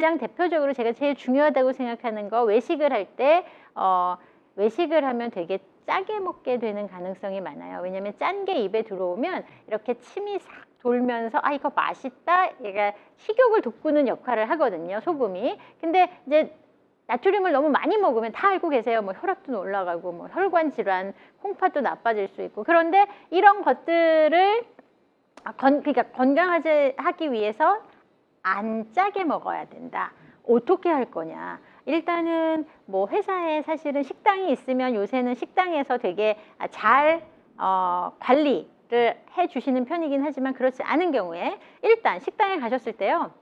가장 대표적으로 제가 제일 중요하다고 생각하는 거 외식을 할 때 어, 외식을 하면 되게 짜게 먹게 되는 가능성이 많아요. 왜냐하면 짠 게 입에 들어오면 이렇게 침이 싹 돌면서 아 이거 맛있다. 얘가 식욕을 돋구는 역할을 하거든요. 소금이. 근데 이제 나트륨을 너무 많이 먹으면 다 알고 계세요. 뭐 혈압도 올라가고 뭐 혈관 질환, 콩팥도 나빠질 수 있고. 그런데 이런 것들을 아, 건, 그러니까 건강하게 하기 위해서 안 짜게 먹어야 된다. 어떻게 할 거냐? 일단은 뭐 회사에 사실은 식당이 있으면 요새는 식당에서 되게 아, 잘 어, 관리를 해 주시는 편이긴 하지만 그렇지 않은 경우에 일단 식당에 가셨을 때요.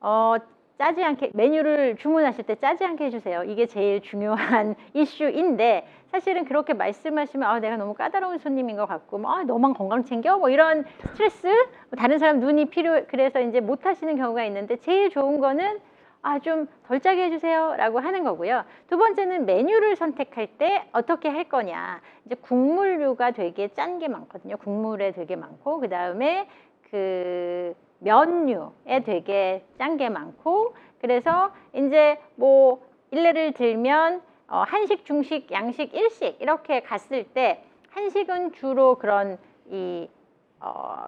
어, 짜지 않게 메뉴를 주문하실 때 짜지 않게 해주세요. 이게 제일 중요한 이슈인데 사실은 그렇게 말씀하시면 아 내가 너무 까다로운 손님인 것 같고 뭐, 아 너만 건강 챙겨 뭐 이런 스트레스 뭐 다른 사람 눈이 필요 그래서 이제 못 하시는 경우가 있는데 제일 좋은 거는 아 좀 덜 짜게 해주세요라고 하는 거고요. 두 번째는 메뉴를 선택할 때 어떻게 할 거냐. 이제 국물류가 되게 짠 게 많거든요. 국물에 되게 많고 그 다음에 그 면류에 되게 짠 게 많고 그래서 이제 뭐 일례를 들면 어, 한식, 중식, 양식, 일식 이렇게 갔을 때 한식은 주로 그런 이 어,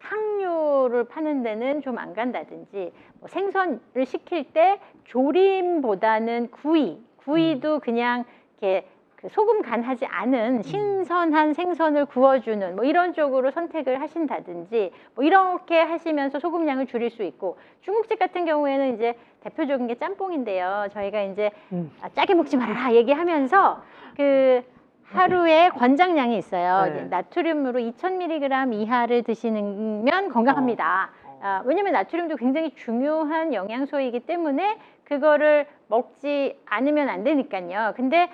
탕류를 파는 데는 좀 안 간다든지 뭐 생선을 시킬 때 조림보다는 구이, 구이도 그냥 이렇게 그 소금 간하지 않은 신선한 생선을 구워주는 뭐 이런 쪽으로 선택을 하신다든지 뭐 이렇게 하시면서 소금량을 줄일 수 있고 중국집 같은 경우에는 이제 대표적인 게 짬뽕인데요. 저희가 이제 음. 아, 짜게 먹지 말라 얘기하면서 그 하루에 권장량이 있어요. 네. 나트륨으로 2,000mg 이하를 드시면 건강합니다. 어. 아, 왜냐면 나트륨도 굉장히 중요한 영양소이기 때문에 그거를 먹지 않으면 안 되니까요. 근데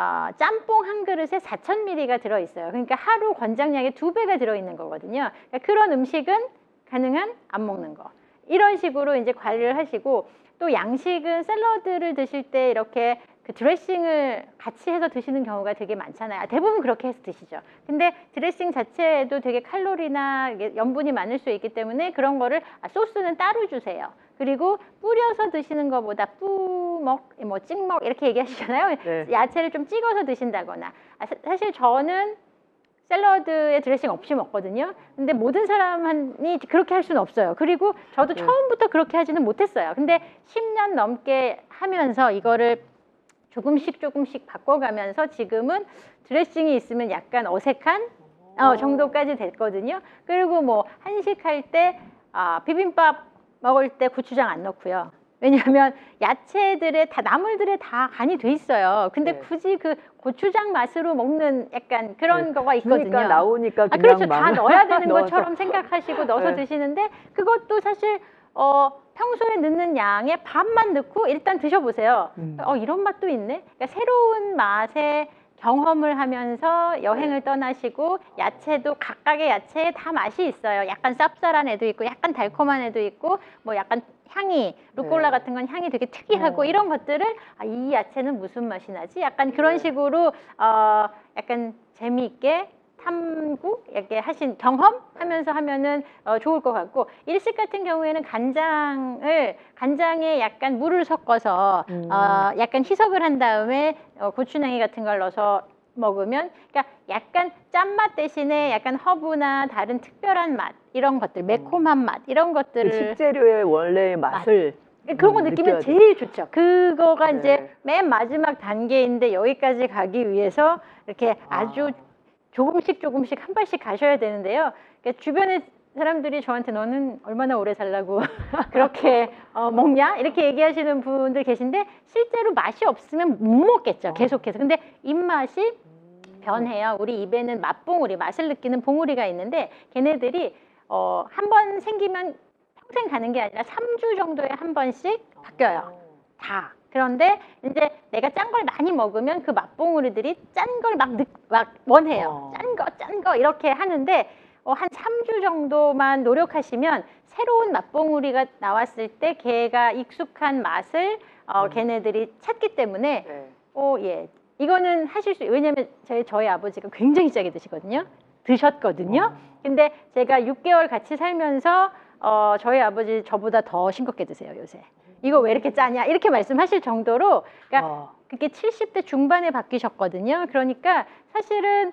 어, 짬뽕 한 그릇에 4,000ml가 들어있어요. 그러니까 하루 권장량의 두 배가 들어있는 거거든요. 그러니까 그런 음식은 가능한 안 먹는 거. 이런 식으로 이제 관리를 하시고 또 양식은 샐러드를 드실 때 이렇게 그 드레싱을 같이 해서 드시는 경우가 되게 많잖아요. 대부분 그렇게 해서 드시죠. 근데 드레싱 자체에도 되게 칼로리나 염분이 많을 수 있기 때문에 그런 거를 아, 소스는 따로 주세요. 그리고 뿌려서 드시는 것보다 뿌먹, 뭐 찍먹 이렇게 얘기하시잖아요. 네. 야채를 좀 찍어서 드신다거나. 아, 사- 사실 저는 샐러드에 드레싱 없이 먹거든요. 근데 모든 사람이 그렇게 할 수는 없어요. 그리고 저도 네. 처음부터 그렇게 하지는 못했어요. 근데 10년 넘게 하면서 이거를 조금씩 조금씩 바꿔가면서 지금은 드레싱이 있으면 약간 어색한 어, 정도까지 됐거든요. 그리고 뭐 한식할 때 아, 비빔밥 먹을 때 고추장 안 넣고요. 왜냐하면 야채들의 다 나물들에 다 간이 돼 있어요. 근데 네. 굳이 그 고추장 맛으로 먹는 약간 그런 네. 거가 있거든요. 그러니까 나오니까 아, 그냥 그렇죠. 다막 넣어야 되는. 것처럼 생각하시고 넣어서 네. 드시는데 그것도 사실 어, 평소에 넣는 양의 반만 넣고 일단 드셔보세요. 음. 어, 이런 맛도 있네. 그러니까 새로운 맛의 경험을 하면서 네. 여행을 떠나시고 야채도 각각의 야채에 다 맛이 있어요. 약간 쌉쌀한 애도 있고 약간 달콤한 애도 있고 뭐 약간 향이 루꼴라 네. 같은 건 향이 되게 특이하고 어. 이런 것들을 아, 이 야채는 무슨 맛이 나지? 약간 그런 네. 식으로 어, 약간 재미있게 탐구 이렇게 하신 경험하면서 하면은 어, 좋을 것 같고 일식 같은 경우에는 간장을 간장에 약간 물을 섞어서 음. 어, 약간 희석을 한 다음에 어, 고추냉이 같은 걸 넣어서 먹으면 그러니까 약간 짠맛 대신에 약간 허브나 다른 특별한 맛 이런 것들 매콤한 맛 이런 그 것들을 식재료의 원래의 맛을 그런 거 음, 느끼면. 제일 좋죠. 그거가 네. 이제 맨 마지막 단계인데 여기까지 가기 위해서 이렇게 아주 아. 조금씩 조금씩 한 발씩 가셔야 되는데요. 그러니까 주변에 사람들이 저한테 너는 얼마나 오래 살라고 그렇게 어, 먹냐 이렇게 얘기하시는 분들 계신데 실제로 맛이 없으면 못 먹겠죠. 어. 계속해서. 근데 입맛이 변해요. 우리 입에는 맛봉우리, 맛을 느끼는 봉우리가 있는데 걔네들이 어, 한 번 생기면 평생 가는 게 아니라 3주 정도에 한 번씩 바뀌어요. 다. 그런데 이제 내가 짠 걸 많이 먹으면 그 맛봉우리들이 짠 걸 막 막 원해요. 어. 짠 거, 짠 거 이렇게 하는데 어, 한 3주 정도만 노력하시면 새로운 맛봉우리가 나왔을 때 걔가 익숙한 맛을 어, 음. 걔네들이 찾기 때문에 네. 어, 예. 이거는 하실 수, 왜냐면 저희, 저희 아버지가 굉장히 짜게 드시거든요. 드셨거든요. 어. 근데 제가 6개월 같이 살면서 어, 저희 아버지 저보다 더 싱겁게 드세요, 요새. 이거 왜 이렇게 짜냐 이렇게 말씀하실 정도로 그러니까 어. 그게 70대 중반에 바뀌셨거든요. 그러니까 사실은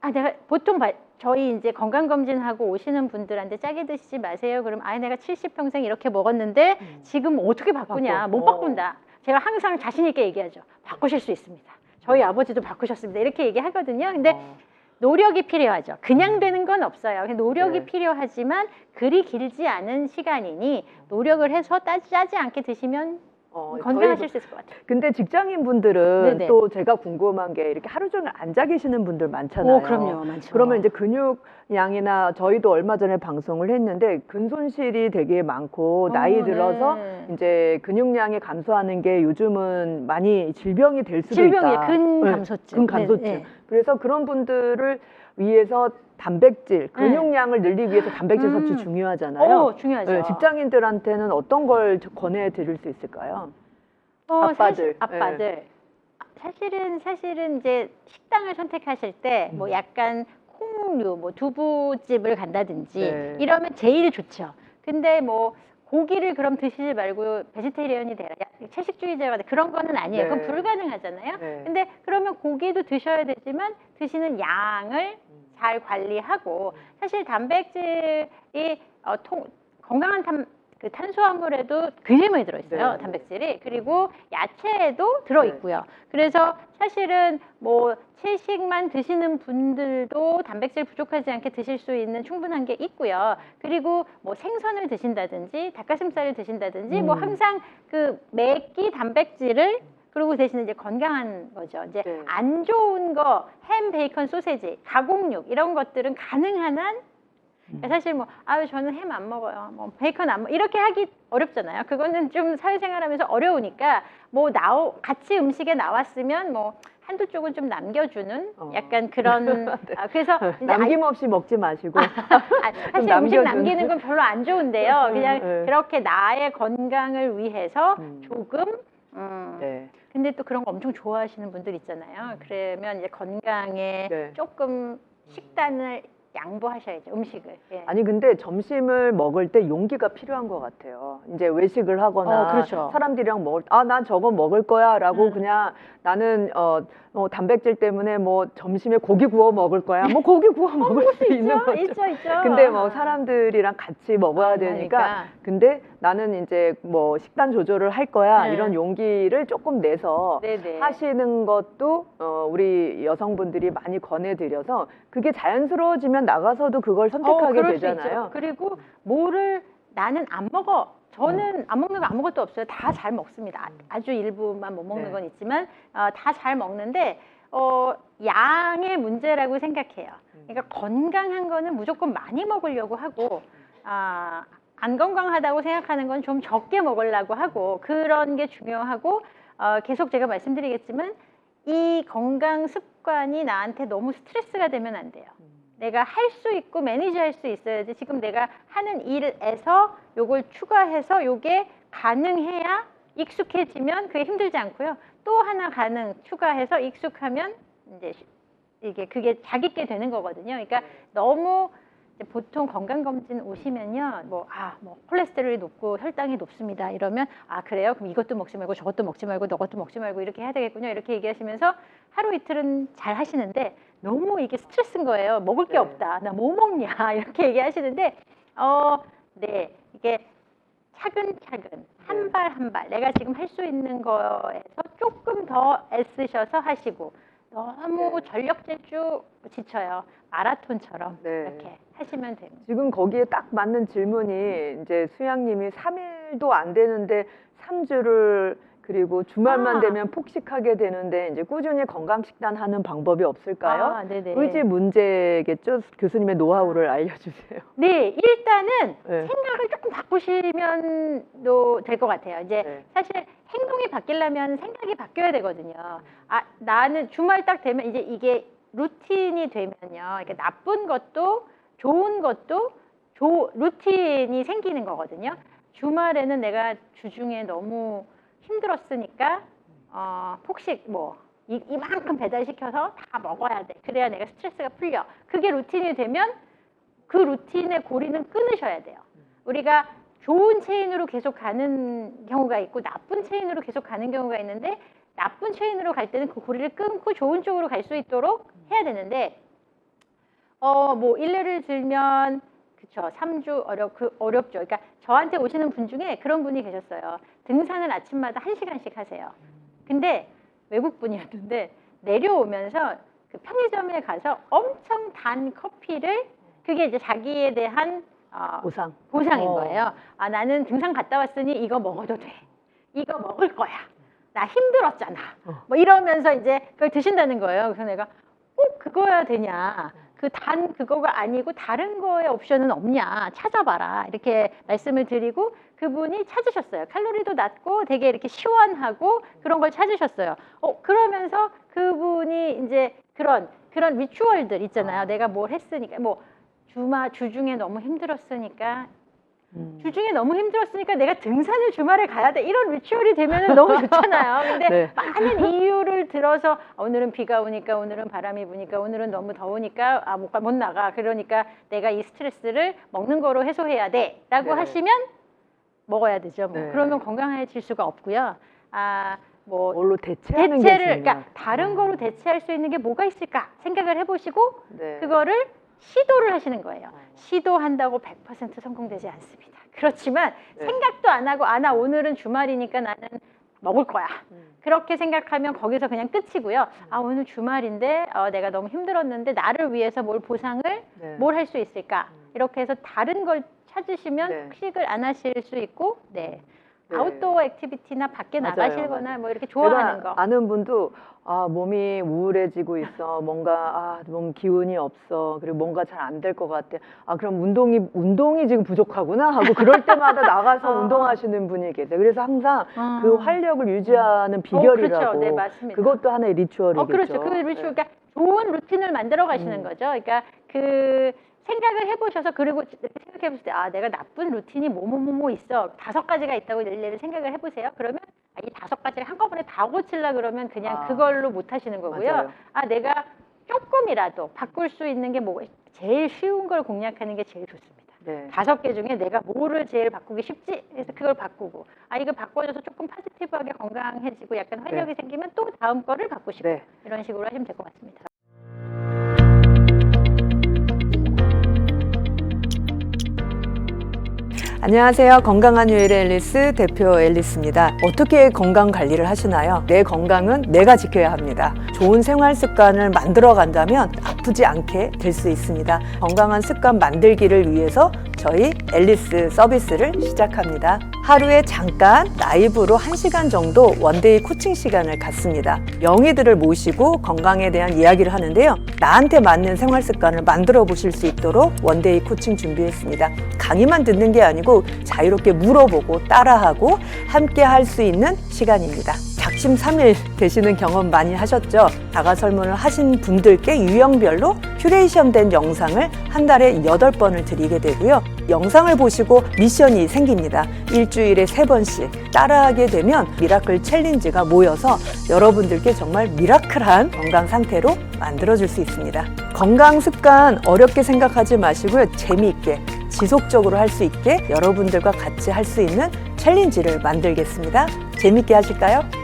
아 내가 보통 바- 저희 이제 건강 검진하고 오시는 분들한테 짜게 드시지 마세요. 그럼 아 내가 70 평생 이렇게 먹었는데 음. 지금 어떻게 바꾸냐? 바꿔. 못 어. 바꾼다. 제가 항상 자신 있게 얘기하죠. 바꾸실 수 있습니다. 저희 아버지도 바꾸셨습니다. 이렇게 얘기하거든요. 근데 어. 노력이 필요하죠. 그냥 되는 건 없어요. 노력이 네. 필요하지만 그리 길지 않은 시간이니 노력을 해서 따- 짜지 않게 드시면 어, 건강하실 저희- 수 있을 것 같아요. 근데 직장인 분들은 네네. 또 제가 궁금한 게 이렇게 하루 종일 앉아 계시는 분들 많잖아요. 많죠. 그러면 이제 근육량이나 저희도 얼마 전에 방송을 했는데 근손실이 되게 많고 나이 어, 들어서 네. 이제 근육량이 감소하는 게 요즘은 많이 질병이 될 수도 질병이에요. 있다. 근 네, 감소증. 근감소증. 네, 네. 그래서 그런 분들을 위해서 단백질, 근육량을 늘리기 위해서 단백질 음. 섭취 중요하잖아요. 어, 중요하죠. 네, 직장인들한테는 어떤 걸 권해 드릴 수 있을까요? 어, 아빠들. 사실, 네. 아빠들. 사실은 사실은 이제 식당을 선택하실 때뭐 음. 약간 콩류, 뭐 두부집을 간다든지 네. 이러면 제일 좋죠. 근데 뭐 고기를 그럼 드시지 말고 베지테리언이 되라, 야, 채식주의자가 돼 그런 거는 아니에요. 그건 네. 불가능하잖아요. 네. 근데 그러면 고기도 드셔야 되지만 드시는 양을 잘 관리하고 사실 단백질이 어, 통, 건강한 탄, 그 탄수화물에도 굉장히 많이 들어있어요 네. 단백질이 그리고 야채에도 들어있고요 그래서 사실은 뭐 채식만 드시는 분들도 단백질 부족하지 않게 드실 수 있는 충분한 게 있고요 그리고 뭐 생선을 드신다든지 닭가슴살을 드신다든지 뭐 음. 항상 그 매끼 단백질을 그리고 대신에 이제 건강한 거죠. 이제 네. 안 좋은 거, 햄, 베이컨, 소세지, 가공육 이런 것들은 가능한 한 음. 사실 뭐 아유 저는 햄 안 먹어요. 뭐 베이컨 안 먹. 이렇게 하기 어렵잖아요. 그거는 좀 사회생활하면서 어려우니까 뭐 나오 같이 음식에 나왔으면 뭐 한두 쪽은 좀 남겨주는 어. 약간 그런 아, 그래서 알- 남김없이 먹지 마시고 아, 사실 음식. 남기는 건 별로 안 좋은데요. 그냥 네. 그렇게 나의 건강을 위해서 음. 조금 음, 네. 근데 또 그런 거 엄청 좋아하시는 분들 있잖아요. 그러면 이제 건강에 네. 조금 식단을 양보하셔야죠. 음식을. 예. 아니 근데 점심을 먹을 때 용기가 필요한 것 같아요. 이제 외식을 하거나 어, 그렇죠. 사람들이랑 먹을 아난 저거 먹을 거야라고 음. 그냥 나는 어, 어, 단백질 때문에 뭐 점심에 고기 구워 먹을 거야. 뭐 고기 구워 먹을 수 있는 있죠, 거죠. 있죠, 있죠. 근데 뭐 사람들이랑 같이 먹어야 아, 되니까 그러니까. 근데 나는 이제 뭐 식단 조절을 할 거야 네. 이런 용기를 조금 내서 네네. 하시는 것도 어, 우리 여성분들이 많이 권해드려서 그게 자연스러워지면 나가서도 그걸 선택하게 어, 그럴 수 되잖아요. 그리고 뭐를 나는 안 먹어. 저는 안 먹는 거 아무것도 없어요. 다 잘 먹습니다. 아- 아주 일부만 못 먹는 네. 건 있지만 어, 다 잘 먹는데 어, 양의 문제라고 생각해요. 그러니까 건강한 거는 무조건 많이 먹으려고 하고 아, 안 건강하다고 생각하는 건 좀 적게 먹으려고 하고 그런 게 중요하고 어, 계속 제가 말씀드리겠지만 이 건강 습관이 나한테 너무 스트레스가 되면 안 돼요. 내가 할 수 있고 매니지할 수 있어야지. 지금 내가 하는 일에서 요걸 추가해서 요게 가능해야 익숙해지면 그게 힘들지 않고요. 또 하나 가능 추가해서 익숙하면 이제 시- 이게 그게 자기게 되는 거거든요. 그러니까 너무 보통 건강검진 오시면요, 뭐, 아, 뭐, 콜레스테롤이 높고 혈당이 높습니다. 이러면, 아, 그래요? 그럼 이것도 먹지 말고 저것도 먹지 말고 너것도 먹지 말고 이렇게 해야 되겠군요. 이렇게 얘기하시면서 하루 이틀은 잘 하시는데 너무 이게 스트레스인 거예요. 먹을 게 네. 없다. 나 뭐 먹냐. 이렇게 얘기하시는데, 어, 네. 이게 차근차근, 한 네. 발한 발, 내가 지금 할 수 있는 거에서 조금 더 애쓰셔서 하시고, 너무 네. 전력 질주 지쳐요. 마라톤처럼 네. 이렇게 하시면 됩니다. 지금 거기에 딱 맞는 질문이 이제 수양님이 3일도 안 되는데 3주를 그리고 주말만 아. 되면 폭식하게 되는데 이제 꾸준히 건강 식단 하는 방법이 없을까요? 아, 네네. 의지 문제겠죠? 교수님의 노하우를 알려주세요. 네, 일단은 네. 생각을 조금 바꾸시면도 될것 같아요. 이제 네. 사실 행동이 바뀌려면 생각이 바뀌어야 되거든요. 아, 나는 주말 딱 되면 이제 이게 루틴이 되면요. 이게 나쁜 것도 좋은 것도 조, 루틴이 생기는 거거든요. 주말에는 내가 주중에 너무 힘들었으니까 어, 폭식 뭐 이, 이만큼 배달시켜서 다 먹어야 돼. 그래야 내가 스트레스가 풀려. 그게 루틴이 되면 그 루틴의 고리는 끊으셔야 돼요. 우리가 좋은 체인으로 계속 가는 경우가 있고 나쁜 체인으로 계속 가는 경우가 있는데 나쁜 체인으로 갈 때는 그 고리를 끊고 좋은 쪽으로 갈 수 있도록 해야 되는데 어 뭐 일례를 들면 그쵸 삼주 어렵 그 어렵죠. 그러니까 저한테 오시는 분 중에 그런 분이 계셨어요. 등산을 아침마다 한 시간씩 하세요. 근데 외국 분이었는데 내려오면서 그 편의점에 가서 엄청 단 커피를 그게 이제 자기에 대한 어, 보상. 보상인 어. 거예요. 아, 나는 등산 갔다 왔으니 이거 먹어도 돼. 이거 먹을 거야. 나 힘들었잖아. 어. 뭐 이러면서 이제 그걸 드신다는 거예요. 그래서 내가 꼭 그거야 되냐. 그 단 그거가 아니고 다른 거의 옵션은 없냐. 찾아봐라. 이렇게 말씀을 드리고 그분이 찾으셨어요. 칼로리도 낮고 되게 이렇게 시원하고 그런 걸 찾으셨어요. 어, 그러면서 그분이 이제 그런 그런 리추얼들 있잖아요. 내가 뭘 했으니까 뭐 주마 주중에 너무 힘들었으니까 음. 주중에 너무 힘들었으니까 내가 등산을 주말에 가야 돼 이런 리추얼이 되면 너무 좋잖아요. 근데 네. 많은 이유를 들어서 아, 오늘은 비가 오니까 오늘은 바람이 부니까 오늘은 너무 더우니까 아, 못, 가- 못 나가 그러니까 내가 이 스트레스를 먹는 거로 해소해야 돼라고 네. 하시면 먹어야 되죠. 뭐. 네. 그러면 건강해질 수가 없고요. 아 뭐 뭘로 대체하는 게 대체를. 그러니까 다른 거로 대체할 수 있는 게 뭐가 있을까 생각을 해보시고 네. 그거를 시도를 하시는 거예요. 어. 시도한다고 100% 성공되지 않습니다. 그렇지만 네. 생각도 안 하고 아 나 오늘은 주말이니까 나는 먹을 거야. 음. 그렇게 생각하면 거기서 그냥 끝이고요. 아 오늘 주말인데 어, 내가 너무 힘들었는데 나를 위해서 뭘 보상을 네. 뭘할 수 있을까 음. 이렇게 해서 다른 걸 찾으시면 네. 폭식을 안 하실 수 있고 네. 네. 아웃도어 액티비티나 밖에 맞아요, 나가시거나 맞아요. 뭐 이렇게 좋아하는 거 아는 분도 아 몸이 우울해지고 있어 뭔가 아 몸 기운이 없어 그리고 뭔가 잘 안 될 것 같아 아 그럼 운동이 운동이 지금 부족하구나 하고 그럴 때마다 나가서 아. 운동하시는 분이 계세요 그래서 항상 아. 그 활력을 유지하는 어, 비결이라고 그렇죠. 네, 맞습니다. 그것도 하나의 리추얼이겠죠 어, 그렇죠. 그 리추얼, 네. 그러니까 좋은 루틴을 만들어 가시는 음. 거죠. 그러니까 그 생각을 해보셔서 그리고 이렇게 생각해 보실 때, 아, 내가 나쁜 루틴이 뭐뭐뭐뭐 있어. 다섯 가지가 있다고 일일이 생각을 해보세요. 그러면 아, 이 다섯 가지를 한꺼번에 다 고치려 그러면 그냥 아. 그걸로 못 하시는 거고요. 맞아요. 아, 내가 조금이라도 바꿀 수 있는 게 뭐, 제일 쉬운 걸 공략하는 게 제일 좋습니다. 네. 다섯 개 중에 내가 뭐를 제일 바꾸기 쉽지? 그래서 그걸 바꾸고, 아, 이거 바꿔줘서 조금 포지티브하게 건강해지고 약간 활력이 생기면 또 다음 거를 바꾸시고, 네. 이런 식으로 하시면 될 것 같습니다. 안녕하세요. 건강한 요일의 앨리스 대표 앨리스입니다. 어떻게 건강 관리를 하시나요? 내 건강은 내가 지켜야 합니다. 좋은 생활 습관을 만들어 간다면 아프지 않게 될 수 있습니다. 건강한 습관 만들기를 위해서 저희 앨리스 서비스를 시작합니다. 하루에 잠깐 라이브로 1시간 정도 원데이 코칭 시간을 갖습니다. 명의들을 모시고 건강에 대한 이야기를 하는데요. 나한테 맞는 생활 습관을 만들어 보실 수 있도록 원데이 코칭 준비했습니다. 강의만 듣는 게 아니고 자유롭게 물어보고 따라하고 함께 할 수 있는 시간입니다. 작심삼일 되시는 경험 많이 하셨죠? 자가 설문을 하신 분들께 유형별로 큐레이션 된 영상을 한 달에 여덟 번을 드리게 되고요. 영상을 보시고 미션이 생깁니다. 일주일에 세 번씩 따라하게 되면 미라클 챌린지가 모여서 여러분들께 정말 미라클한 건강 상태로 만들어줄 수 있습니다. 건강 습관 어렵게 생각하지 마시고요. 재미있게 지속적으로 할 수 있게 여러분들과 같이 할 수 있는 챌린지를 만들겠습니다. 재밌게 하실까요?